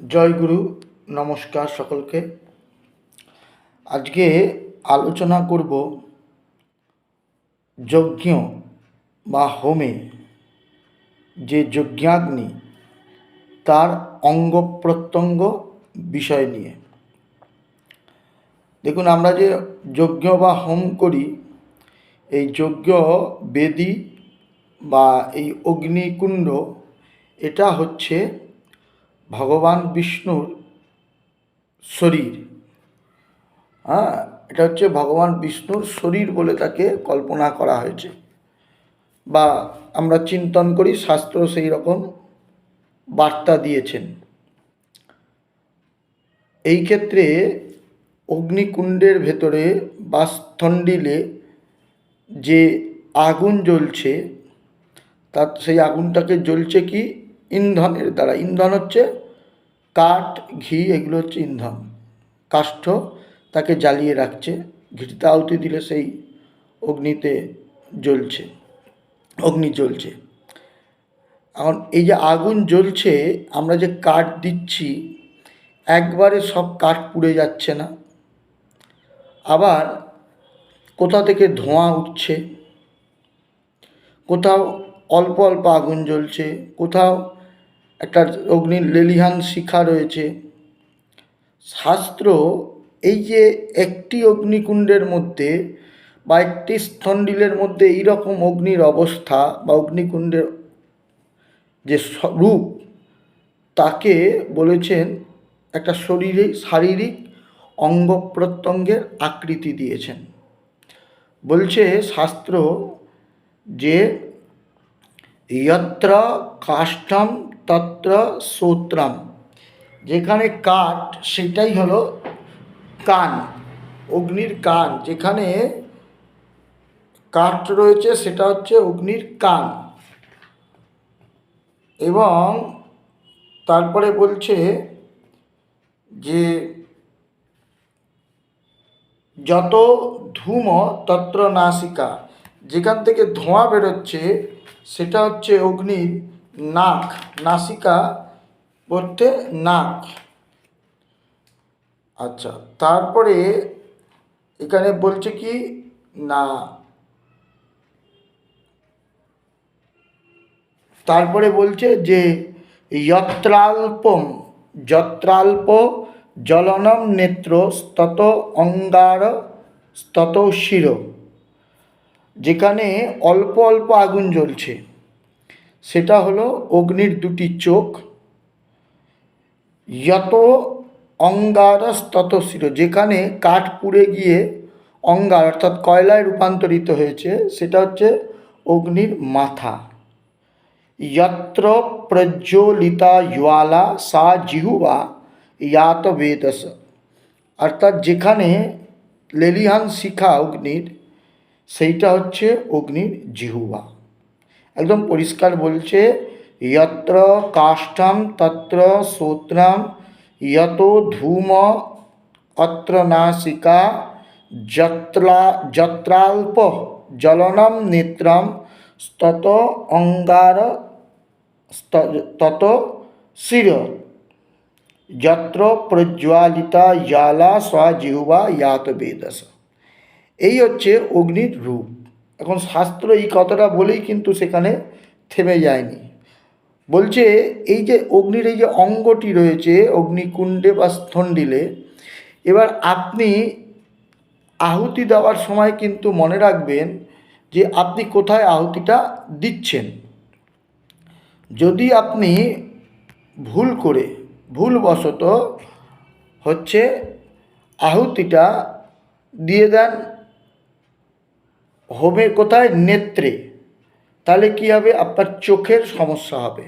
জয় গুরু, নমস্কার সকলকে। আজকে আলোচনা করব যজ্ঞ বা হোমে যে যজ্ঞাগ্নি তার অঙ্গ প্রত্যঙ্গ বিষয় নিয়ে। দেখুন, আমরা যে যজ্ঞ বা হোম করি, এই যজ্ঞ বেদি বা এই অগ্নিকুণ্ড, এটা হচ্ছে ভগবান বিষ্ণুর শরীর। হ্যাঁ এটা হচ্ছে ভগবান বিষ্ণুর শরীর বলে তাকে কল্পনা করা হয়েছে। বা আমরা চিন্তন করি, শাস্ত্র সেই রকম বার্তা দিয়েছেন। এই ক্ষেত্রে অগ্নিকুণ্ডের ভেতরে বা স্থন্ডিলে যে আগুন জ্বলছে, তার সেই আগুনটাকে জ্বলছে কি? ইন্ধনের দ্বারা। ইন্ধন হচ্ছে কাঠ, ঘি এগুলো হচ্ছে ইন্ধন। কাষ্ঠ তাকে জ্বালিয়ে রাখছে। ঘিতে আহুতি দিলে সেই অগ্নিতে জ্বলছে, অগ্নি জ্বলছে। এখন এই যে আগুন জ্বলছে, আমরা যে কাঠ দিচ্ছি, একবারে সব কাঠ পুড়ে যাচ্ছে না। আবার কোথা থেকে ধোঁয়া উঠছে, কোথাও অল্প অল্প আগুন জ্বলছে, কোথাও একটা অগ্নির লেলিহান শিখা রয়েছে। শাস্ত্র এই যে একটি অগ্নিকুণ্ডের মধ্যে বা একটি স্থন্ডিলের মধ্যে এইরকম অগ্নির অবস্থা বা অগ্নিকুণ্ডের যে রূপ, তাকে বলেছেন একটা শরীরে, শারীরিক অঙ্গ প্রত্যঙ্গের আকৃতি দিয়েছেন। বলছে শাস্ত্র যে যত্র কাষ্ঠম তত্র শ্রোত্রাম যেখানে কাঠ, সেটাই হলো কান, অগ্নির কান। যেখানে কাঠ রয়েছে, সেটা হচ্ছে অগ্নির কান। এবং তারপরে বলছে যে যত ধূম তত্র নাসিকা, যেখান থেকে ধোঁয়া বেরোচ্ছে, সেটা হচ্ছে অগ্নির নাক, নাসিকা বলতে নাক। আচ্ছা তারপরে এখানে বলছে কি? না। তারপরে বলছে যে, যত্রাল্পম, যত্রাল্প জলনম নেত্র স্তত অঙ্গার স্তত শির। যেখানে অল্প অল্প আগুন জ্বলছে। সেটা হলো অগ্নির দুটি চোখ। যত অঙ্গারস তত শির যেখানে কাঠ পুড়ে গিয়ে অঙ্গার অর্থাৎ কয়লায় রূপান্তরিত হয়েছে, সেটা হচ্ছে অগ্নির মাথা। যত্র প্রজ্বলিতা জ্বালা সা জিহুবা ইয়াত বেদস। অর্থাৎ যেখানে লেলিহান শিখা অগ্নির, সেইটা হচ্ছে অগ্নির জিহুবা। একদম পরিষ্কার বলছে যত্র কাষ্ঠম তত্র শ্রোত্রম যত ধূম অত্র নাসিকা যত্রা, যত্রাল্প জলনম নেত্রম স্তত অঙ্গার তত শির। যত্র প্রজ্বালিতা জ্বালা স্বজিহুবা ইয়াত বেদস। এই হচ্ছে অগ্নির রূপ। এখন শাস্ত্র এই কথাটা বলেই কিন্তু সেখানে থেমে যায়নি। বলছে, এই যে অগ্নির এই যে অঙ্গটি রয়েছে, অগ্নিকুণ্ডে বা স্থণ্ডিলে, এবার আপনি আহুতি দেওয়ার সময় কিন্তু মনে রাখবেন যে আপনি কোথায় আহুতিটা দিচ্ছেন। যদি আপনি ভুল করে, ভুলবশত হচ্ছে আহুতিটা দিয়ে দেন হোমে কোথায়? নেত্রে। তাহলে কী হবে? আপনার চোখের সমস্যা হবে।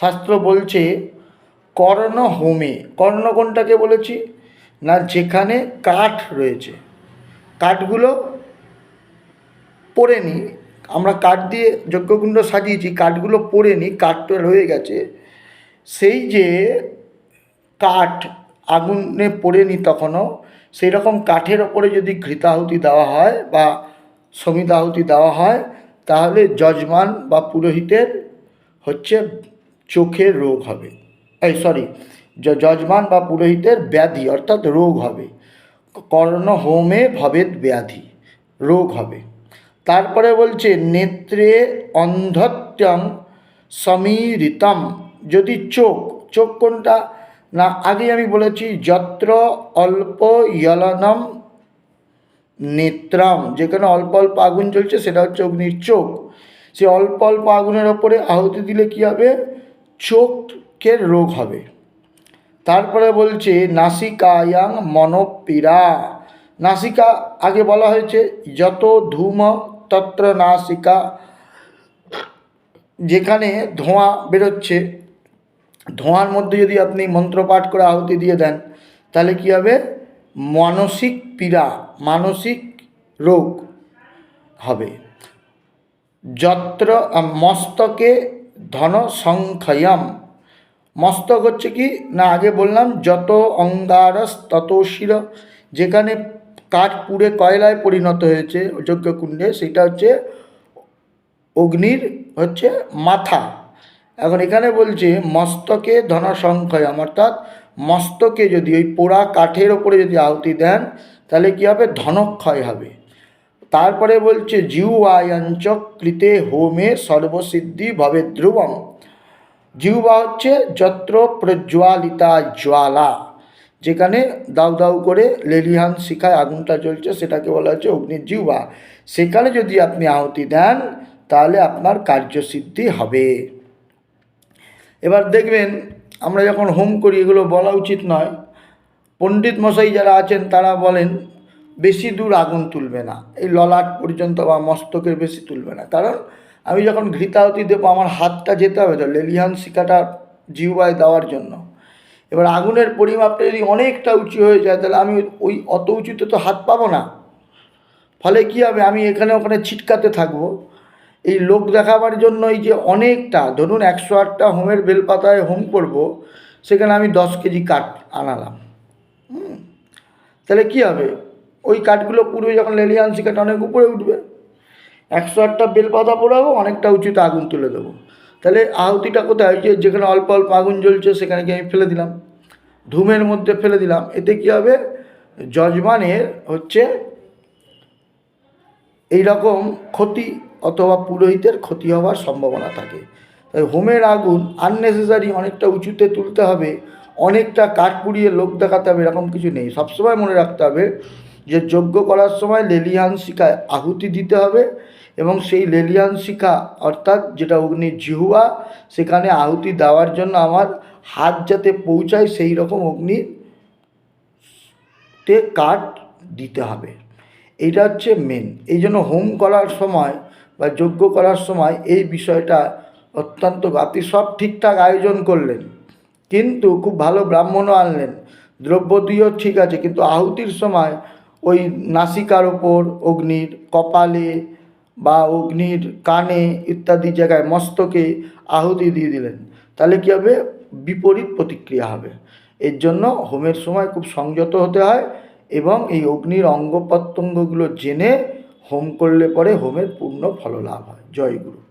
শাস্ত্র বলছে, কর্ণ হোমে। কর্ণ কোনটাকে বলেছি? না, যেখানে কাঠ রয়েছে। কাঠগুলো পড়ে নি। আমরা কাঠ দিয়ে যজ্ঞকুণ্ড সাজিয়েছি, কাঠগুলো পড়ে নি কাঠটা রয়ে গেছে। সেই যে কাঠ আগুনে পড়েনি তখনও, সেই রকম কাঠের ওপরে যদি ঘৃতাহুতি দেওয়া হয় বা সমিতাহুতি দেওয়া হয়, তাহলে যজমান বা পুরোহিতের হচ্ছে চোখের রোগ হবে। এই সরি যজমান বা পুরোহিতের ব্যাধি অর্থাৎ রোগ হবে। কর্ণ, হোমে ভবেদ ব্যাধি, রোগ হবে। তারপরে বলছে, নেত্রে অন্ধত্যং সমীরিতম। যদি চোখ চোখ কোনটা? না আগে আমি বলেছি, যত্র অল্প ইয়লনম নেত্রাম, যেখানে অল্প অল্প আগুন জ্বলছে, সেটা হচ্ছে অগ্নির চোখ। সে অল্প অল্প আগুনের ওপরে আহুতি দিলে কি হবে? চোখের রোগ হবে। তারপরে বলছে, নাসিকায়াং মনোপীড়া। নাসিকা, আগে বলা হয়েছে, যত ধূম তত্র নাসিকা, যেখানে ধোঁয়া বেরোচ্ছে, ধোঁয়ার মধ্যে যদি আপনি মন্ত্রপাঠ করে আহুতি দিয়ে দেন, তাহলে কী হবে? মানসিক পীড়া, মানসিক রোগ হবে। যত্র মস্তকে ধন সংখ্যয়ম। মস্তক হচ্ছে কি? না, আগে বললাম, যত অঙ্গারস তত শির, যেখানে কাঠ পুড়ে কয়লায় পরিণত হয়েছে যজ্ঞকুণ্ডে, সেটা হচ্ছে অগ্নির হচ্ছে মাথা। এখন এখানে বলছে মস্তকে ধন সংখ্যয়ম, অর্থাৎ মস্তকে যদি ওই পোড়া কাঠের ওপরে যদি আহুতি দেন, তাহলে কী হবে? ধনক্ষয় হবে। তারপরে বলছে জিউয়ায়ঞ্চ কৃতে হোমে সর্বসিদ্ধি ভবে ধ্রুবম জিহ্বা হচ্ছে যত্র প্রজ্বালিতা জ্বালা, যেখানে দাউ দাউ করে লেলিহান শিখায় আগুনটা জ্বলছে, সেটাকে বলা হচ্ছে অগ্নির জিহ্বা। সেখানে যদি আপনি আহুতি দেন, তাহলে আপনার কার্যসিদ্ধি হবে। এবার দেখবেন আমরা যখন হোম করি, এগুলো বলা উচিত নয়। পণ্ডিত মশাই যারা আছেন, তারা বলেন, বেশি দূর আগুন তুলবে না। এই ললাট পর্যন্ত বা মস্তকের বেশি তুলবে না। কারণ আমি যখন ঘৃতাহতি দেবো, আমার হাতটা যেতে হবে তো, লেলিহান শিকাটা জিহ্বায় দেওয়ার জন্য। এবার আগুনের পরিমাপটা যদি অনেকটা উঁচু হয়ে যায়, তাহলে আমি ওই অত উঁচুতে তো হাত পাবো না। ফলে কী হবে? আমি এখানে ওখানে ছিটকাতে থাকব। এই লোক দেখাবার জন্য এই যে অনেকটা, ধরুন একশো আটটা হোমের বেলপাতায় হোম করব, সেখানে আমি দশ কেজি কাঠ আনালাম। তাহলে কী হবে? ওই কাঠগুলো পুড়বে যখন লেলিয়ান শিকাটা অনেক উপরে উঠবে। একশো আটটা বেলপাতা পোড়াবো, অনেকটা উচিত আগুন তুলে দেবো। তাহলে আহুতিটা কোথায়? যে যেখানে অল্প অল্প আগুন জ্বলছে, সেখানে গিয়ে আমি ফেলে দিলাম। ধূমের মধ্যে ফেলে দিলাম। এতে কী হবে? যজমানের হচ্ছে এই রকম ক্ষতি অথবা পুরোহিতের ক্ষতি হওয়ার সম্ভাবনা থাকে। তাই হোমের আগুন আননেসেসারি অনেকটা উঁচুতে তুলতে হবে, অনেকটা কাঠ পুড়িয়ে লোক দেখাতে হবে, এরকম কিছু নেই। সবসময় মনে রাখতে হবে যে যজ্ঞ করার সময় লেলিয়ান শিখায় আহুতি দিতে হবে এবং সেই লেলিয়ান শিখা অর্থাৎ যেটা অগ্নির জিহুয়া, সেখানে আহুতি দেওয়ার জন্য আমার হাত যাতে পৌঁছায়, সেই রকম অগ্নির তে কাঠ দিতে হবে। এইটা হচ্ছে মেন এই জন্য হোম করার সময় বা যজ্ঞ করার সময় এই বিষয়টা অত্যন্ত আপনি সব ঠিকঠাক আয়োজন করলেন। কিন্তু খুব ভালো ব্রাহ্মণও আনলেন। দ্রব্যদিও ঠিক আছে, কিন্তু আহুতির সময় ওই নাসিকার ওপর অগ্নির কপালে বা অগ্নির কানে ইত্যাদি জায়গায় মস্তকে আহুতি দিয়ে দিলেন। তাহলে কী হবে? বিপরীত প্রতিক্রিয়া হবে। এর জন্য হোমের সময় খুব সংযত হতে হয় এবং এই অগ্নির অঙ্গ প্রত্যঙ্গগুলো জেনে হোম করলে পরে হোমের পূর্ণ ফল লাভ হয়। জয় গুরু।